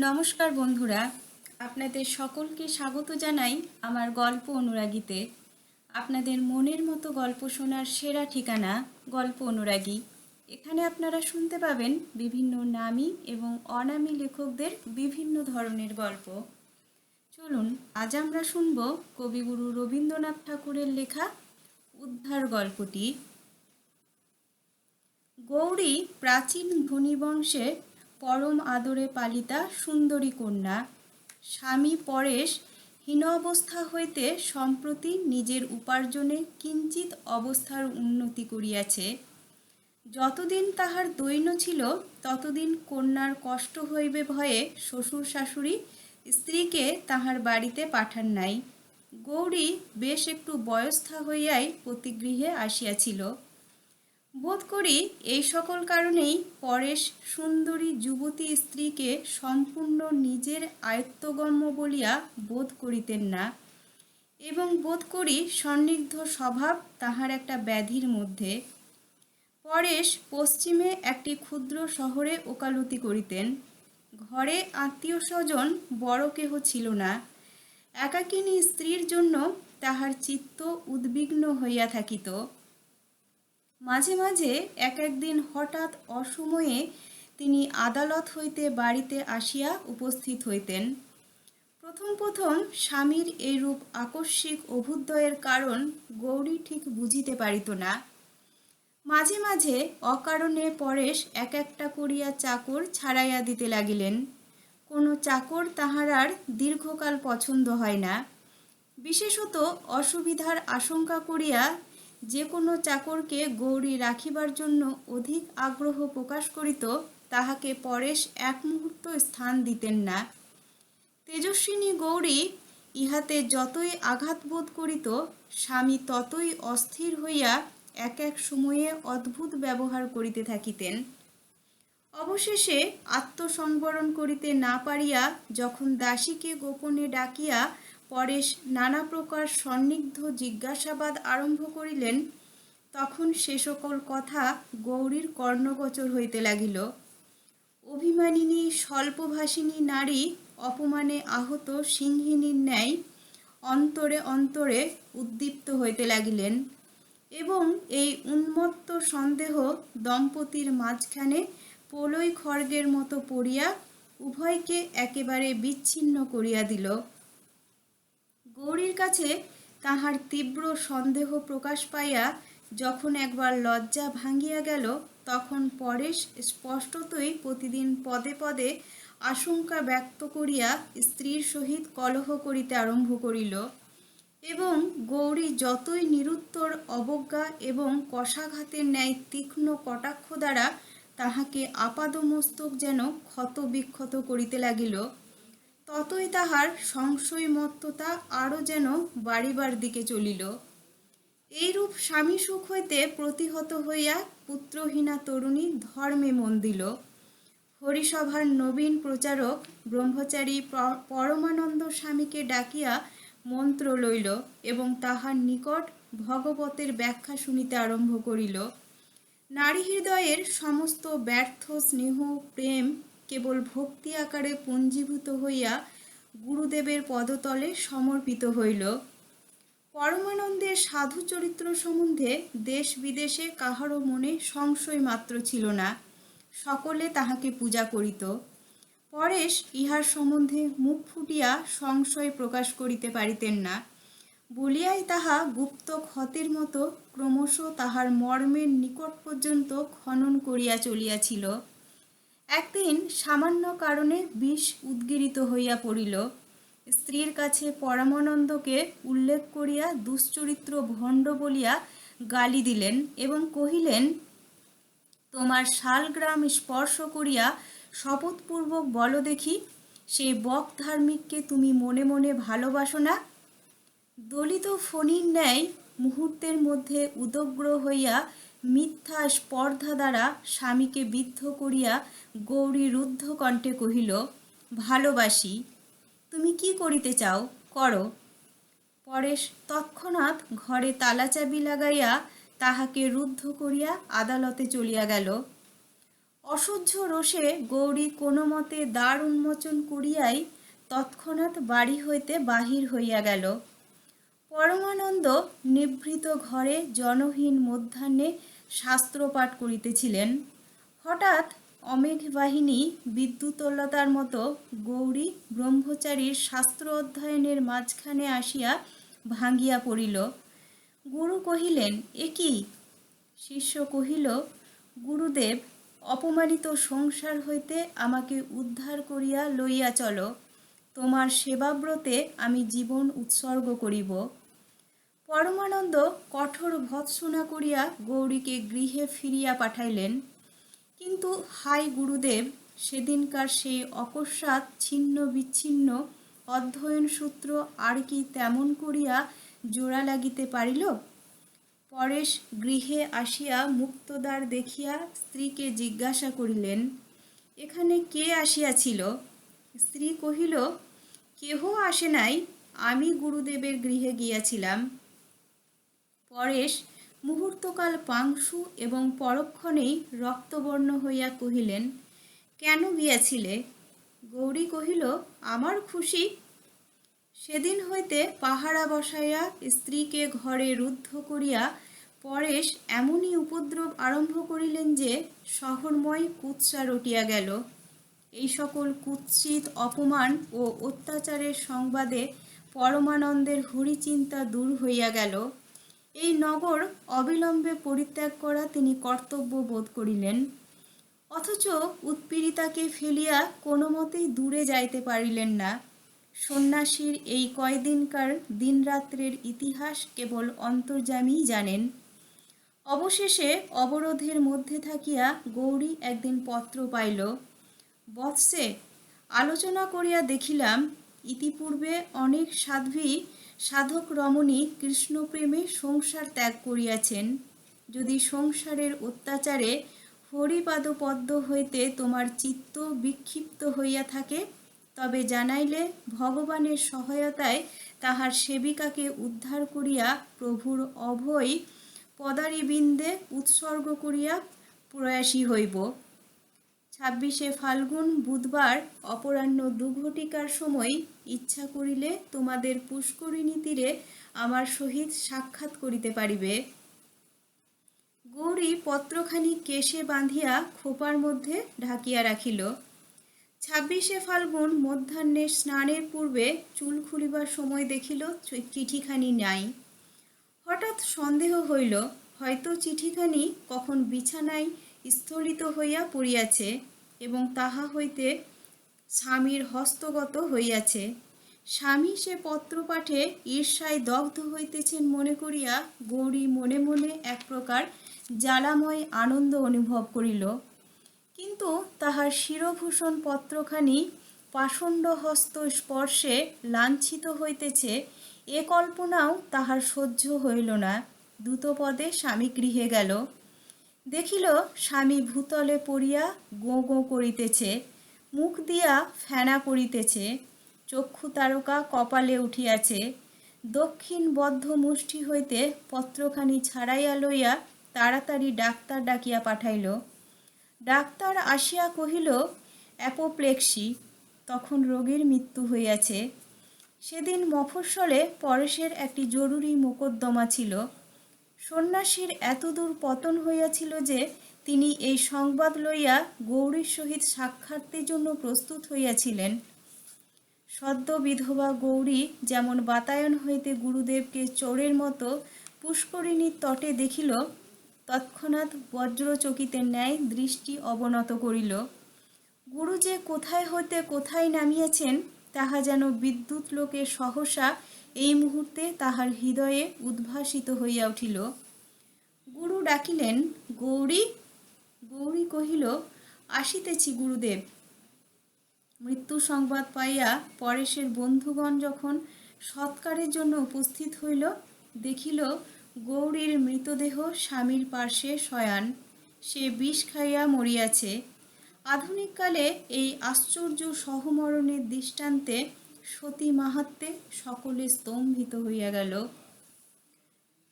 নমস্কার বন্ধুরা, আপনাদের সকলকে স্বাগত জানাই আমার গল্প অনুরাগীতে। আপনাদের মনের মতো গল্প শোনার সেরা ঠিকানা গল্প অনুরাগী। এখানে আপনারা শুনতে পাবেন বিভিন্ন নামী এবং অনামী লেখকদের বিভিন্ন ধরনের গল্প। চলুন, আজ আমরা শুনব কবিগুরু রবীন্দ্রনাথ ঠাকুরের লেখা উদ্ধার গল্পটি। গৌরী প্রাচীন ধনীবংশে পরম আদরে পালিতা সুন্দরী কন্যা। স্বামী পরেশ হীন অবস্থা হইতে সম্প্রতি নিজের উপার্জনে কিঞ্চিত অবস্থার উন্নতি করিয়াছে। যতদিন তাহার দৈন্য ছিল, ততদিন কন্যার কষ্ট হইবে ভয়ে শ্বশুর শাশুড়ি স্ত্রীকে তাহার বাড়িতে পাঠান নাই। গৌরী বেশ একটু বয়স্থা হইয়াই প্রতিগৃহে আসিয়াছিল। বোধ করি এই সকল কারণেই পরেশ সুন্দরী যুবতী স্ত্রীকে সম্পূর্ণ নিজের আয়ত্তগম্য বলিয়া বোধ করিতেন না এবং বোধ করি সন্নিগ্ধ স্বভাব তাহার একটা ব্যাধির মধ্যে। পরেশ পশ্চিমে একটি ক্ষুদ্র শহরে ওকালতি করিতেন। ঘরে আত্মীয় স্বজন বড় কেহ ছিল না। একাকিনী স্ত্রীর জন্য তাহার চিত্ত উদ্বিগ্ন হইয়া থাকিত। মাঝে মাঝে এক একদিন হঠাৎ অসময়ে তিনি আদালত হইতে বাড়িতে আসিয়া উপস্থিত হইতেন। প্রথম প্রথম স্বামীর এইরূপ আকস্মিক অভ্যুদয়ের কারণ গৌরী ঠিক বুঝিতে পারিত না। মাঝে মাঝে অকারণে পরেশ এক একটা করিয়া চাকর ছাড়াইয়া দিতে লাগিলেন। কোনো চাকর তাহার আর দীর্ঘকাল পছন্দ হয় না। বিশেষত অসুবিধার আশঙ্কা করিয়া যে কোনো চাকরকে গৌরী রাখিবার জন্য অধিক আগ্রহ প্রকাশ করিত, তাহাকে পরেশ এক মুহূর্ত স্থান দিতেন না। তেজস্বিনী গৌরী ইহাতে যতই আঘাত বোধ করিত, স্বামী ততই অস্থির হইয়া এক এক সময়ে অদ্ভুত ব্যবহার করিতে থাকিতেন। অবশেষে আত্মসংবরণ করিতে না পারিয়া যখন দাসীকে গোপনে ডাকিয়া পরেশ নানা প্রকার সন্নিগ্ধ জিজ্ঞাসাবাদ আরম্ভ করিলেন, তখন সে সকল কথা গৌরীর কর্ণগোচর হইতে লাগিল। অভিমানিনী, স্বল্পভাষিনী নারী অপমানে আহত সিংহিনীর ন্যায় অন্তরে অন্তরে উদ্দীপ্ত হইতে লাগিলেন এবং এই উন্মত্ত সন্দেহ দম্পতির মাঝখানে পোলই খড়গের মতো পড়িয়া উভয়কে একেবারে বিচ্ছিন্ন করিয়া দিল। গৌরীর কাছে তাহার তীব্র সন্দেহ প্রকাশ পাইয়া যখন একবার লজ্জা ভাঙ্গিয়া গেল, তখন পরেশ স্পষ্টতই প্রতিদিন পদে পদে আশঙ্কা ব্যক্ত করিয়া স্ত্রীর সহিত কলহ করিতে আরম্ভ করিল এবং গৌরী যতই নিরুত্তর, অবজ্ঞা এবং কষাঘাতের ন্যায় তীক্ষ্ণ কটাক্ষ দ্বারা তাহাকে আপাদমস্তক যেন ক্ষত বিক্ষত করিতে লাগিল। ততই তাহার সংশয়মত্ততা আরও যেন বাড়িবার দিকে চলিল। এইরূপ স্বামী সুখ হইতে প্রতিহত হইয়া পুত্রহীনা তরুণী ধর্মে মন দিল। হরিসভার নবীন প্রচারক ব্রহ্মচারী পরমানন্দ স্বামীকে ডাকিয়া মন্ত্র লইল এবং তাহার নিকট ভগবতের ব্যাখ্যা শুনিতে আরম্ভ করিল। নারী হৃদয়ের সমস্ত ব্যর্থ স্নেহ, প্রেম কেবল ভক্তি আকারে পুঞ্জীভূত হইয়া গুরুদেবের পদতলে সমর্পিত হইল। পরমানন্দের সাধু চরিত্র সম্বন্ধে দেশ বিদেশে কাহারও মনে সংশয় মাত্র ছিল না। সকলে তাহাকে পূজা করিত। পরেশ ইহার সম্বন্ধে মুখ ফুটিয়া সংশয় প্রকাশ করিতে পারিতেন না। বলিয়াই তাহা গুপ্ত ক্ষতের মতো ক্রমশ তাহার মর্মের নিকট পর্যন্ত খনন করিয়া চলিয়াছিল। একদিন সামান্য কারণে বিষ উদ্গিরিত হইয়া পড়িল। স্ত্রীর কাছে পরমানন্দকে উল্লেখ করিয়া দুশ্চরিত্র ভণ্ড বলিয়া গালি দিলেন এবং কহিলেন, তোমার শালগ্রাম স্পর্শ করিয়া শপথপূর্বক বলো দেখি সেই বক ধার্মিককে তুমি মনে মনে ভালোবাসো না? দলিত ফণির ন্যায় মুহূর্তের মধ্যে উদগ্র হইয়া মিথ্যা স্পর্ধা দ্বারা স্বামীকে বিদ্ধ করিয়া গৌরী রুদ্ধ কণ্ঠে কহিল, ভালোবাসি, তুমি কি করিতে চাও? করো। পরেশ তৎক্ষণাৎ ঘরে তালাচাবি লাগাইয়া তাহাকে রুদ্ধ করিয়া আদালতে চলিয়া গেল। অসহ্য রোষে গৌরী কোনো মতে দ্বার উন্মোচন করিয়াই তৎক্ষণাৎ বাড়ি হইতে বাহির হইয়া গেল। পরমানন্দ নিভৃত ঘরে জনহীন মধ্যাহ্নে শাস্ত্রপাঠ করিতেছিলেন। হঠাৎ অমেঘ বাহিনী বিদ্যুৎলতার মতো গৌরী ব্রহ্মচারীর শাস্ত্র অধ্যয়নের মাঝখানে আসিয়া ভাঙ্গিয়া পড়িল। গুরু কহিলেন, এ কি? শিষ্য কহিল, গুরুদেব, অপমানিত সংসার হইতে আমাকে উদ্ধার করিয়া লইয়া চলো। তোমার সেবাব্রতে আমি জীবন উৎসর্গ করিব। পরমানন্দ কঠোর ভৎসনা করিয়া গৌরীকে গৃহে ফিরিয়া পাঠাইলেন। কিন্তু হাই গুরুদেব, সেদিনকার সেই অকস্মাৎ ছিন্ন বিচ্ছিন্ন অধ্যয়ন সূত্র আর কি তেমন করিয়া জোড়া লাগিতে পারিল? পরেশ গৃহে আসিয়া মুক্তদ্বার দেখিয়া স্ত্রীকে জিজ্ঞাসা করিলেন, এখানে কে আসিয়াছিল? স্ত্রী কহিল, কেহ আসে নাই, আমি গুরুদেবের গৃহে গিয়াছিলাম। পরেশ মুহূর্তকাল পাংশু এবং পরক্ষণেই রক্তবর্ণ হইয়া কহিলেন, কেন গিয়াছিলে গৌরী কহিল, আমার খুশি। সেদিন হইতে পাহারা বসাইয়া স্ত্রীকে ঘরে রুদ্ধ করিয়া পরেশ এমনই উপদ্রব আরম্ভ করিলেন যে শহরময় কুৎসা রটিয়া গেল। এই সকল কুৎসিত অপমান ও অত্যাচারের সংবাদে পরমানন্দের হরিচিন্তা দূর হইয়া গেল। এই নগর অবিলম্বে পরিত্যাগ করা তিনি কর্তব্য বোধ করিলেন। অথচ উৎপীড়িতাকে ফেলিয়া কোনো মতেই দূরে যাইতে পারিলেন না। সন্ন্যাসীর এই কয়দিনকার দিনরাত্রের ইতিহাস কেবল অন্তর্যামীই জানেন। অবশেষে অবরোধের মধ্যে থাকিয়া গৌরী একদিন পত্র পাইল। বৎসে আলোচনা করিয়া দেখিলাম, ইতিপূর্বে অনেক সাধ্বী সাধক রমণী কৃষ্ণপ্রেমে সংসার ত্যাগ করিয়াছেন। যদি সংসারের অত্যাচারে হরিপাদপদ্ম হইতে তোমার চিত্ত বিক্ষিপ্ত হইয়া থাকে, তবে জানাইলে ভগবানের সহায়তায় তাহার সেবিকাকে উদ্ধার করিয়া প্রভুর অভয় পদারিবিন্দে উৎসর্গ করিয়া প্রয়াসী হইব। ছাব্বিশে ফাল্গুন, বুধবার অপরাহ্ন দুঘটিকার সময় ইচ্ছা করিলে তোমাদের পুষ্করিণী তীরে আমার সহিত সাক্ষাৎ করিতে পারিবে। গৌরী পত্রখানি কেশে বাঁধিয়া খোপার মধ্যে ঢাকিয়া রাখিল। ছাব্বিশে ফাল্গুন মধ্যাহ্নে স্নানের পূর্বে চুল খুলিবার সময় দেখিল চিঠিখানি নাই। হঠাৎ সন্দেহ হইল, হয়তো চিঠিখানি কখন বিছানায় স্থলিত হইয়া পড়িয়াছে এবং তাহা হইতে স্বামীর হস্তগত হইয়াছে। স্বামী সে পত্র পাঠে ঈর্ষায় দগ্ধ হইতেছেন মনে করিয়া গৌরী মনে মনে এক প্রকার জ্বালাময় আনন্দ অনুভব করিল। কিন্তু তাহার শিরভূষণ পত্রখানি পাষণ্ড হস্ত স্পর্শে লাঞ্ছিত হইতেছে, এ কল্পনাও তাহার সহ্য হইল না। দ্রুতপদে স্বামী গৃহে গেল। দেখিল স্বামী ভূতলে পড়িয়া গোঁ গোঁ করিতেছে, মুখ দিয়া ফেনা পড়িতেছে, চক্ষু তারকা কপালে উঠিয়াছে, দক্ষিণ বদ্ধ মুষ্টি হইতে পত্রখানি ছাড়াইয়া লইয়া তাড়াতাড়ি ডাক্তার ডাকিয়া পাঠাইল। ডাক্তার আসিয়া কহিল, অ্যাপোপ্লেক্সি, তখন রোগীর মৃত্যু হইয়াছে। সেদিন মফস্বলে পরেশের একটি জরুরি মোকদ্দমা ছিল। সন্ন্যাসীর এতদূর পতন হইয়াছিল যে তিনি এই সংবাদ লইয়া গৌরীর সহিত সাক্ষাতের জন্য প্রস্তুত হইয়াছিলেন। সদ্য বিধবা গৌরী যেমন বাতায়ন হইতে গুরুদেবকে চোরের মতো পুষ্করিণীর তটে দেখিল, তৎক্ষণাৎ বজ্রচকিতের ন্যায় দৃষ্টি অবনত করিল। গুরু যে কোথায় হইতে কোথায় নামিয়াছেন, তাহা যেন বিদ্যুৎ লোকে সহসা এই মুহূর্তে তাহার হৃদয়ে উদ্ভাসিত হইয়া উঠিল। গুরু ডাকিলেন, গৌরী গৌরী কহিল, আসিতেছি গুরুদেব। মৃত্যু সংবাদ পাইয়া পরেশের বন্ধুগণ যখন সৎকারের জন্য উপস্থিত হইল, দেখিল গৌরীর মৃতদেহ স্বামীর পার্শ্বে শয়ান। সে বিষ খাইয়া মরিয়াছে। আধুনিককালে এই আশ্চর্য সহমরণের দৃষ্টান্তে সতী মাহাত্মে সকলে স্তম্ভিত হইয়া গেল।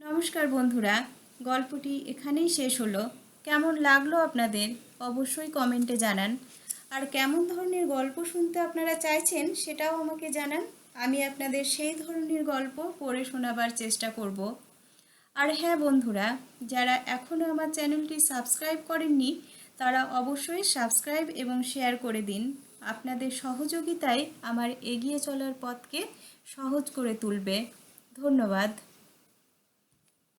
নমস্কার বন্ধুরা, গল্পটি এখানেই শেষ হলো। কেমন লাগল আপনাদের অবশ্যই কমেন্টে জানান। আর কেমন ধরনের গল্প শুনতে আপনারা চাইছেন সেটাও আমাকে জানান। আমি আপনাদের সেই ধরনের গল্প পড়ে শোনাবার চেষ্টা করব। আর হ্যাঁ বন্ধুরা, যারা এখনও আমার চ্যানেলটি সাবস্ক্রাইব করেননি, তারা অবশ্যই সাবস্ক্রাইব এবং শেয়ার করে দিন। আপনাদের সহযোগিতায় আমার এগিয়ে চলার পথকে সহজ করে তুলবে। ধন্যবাদ।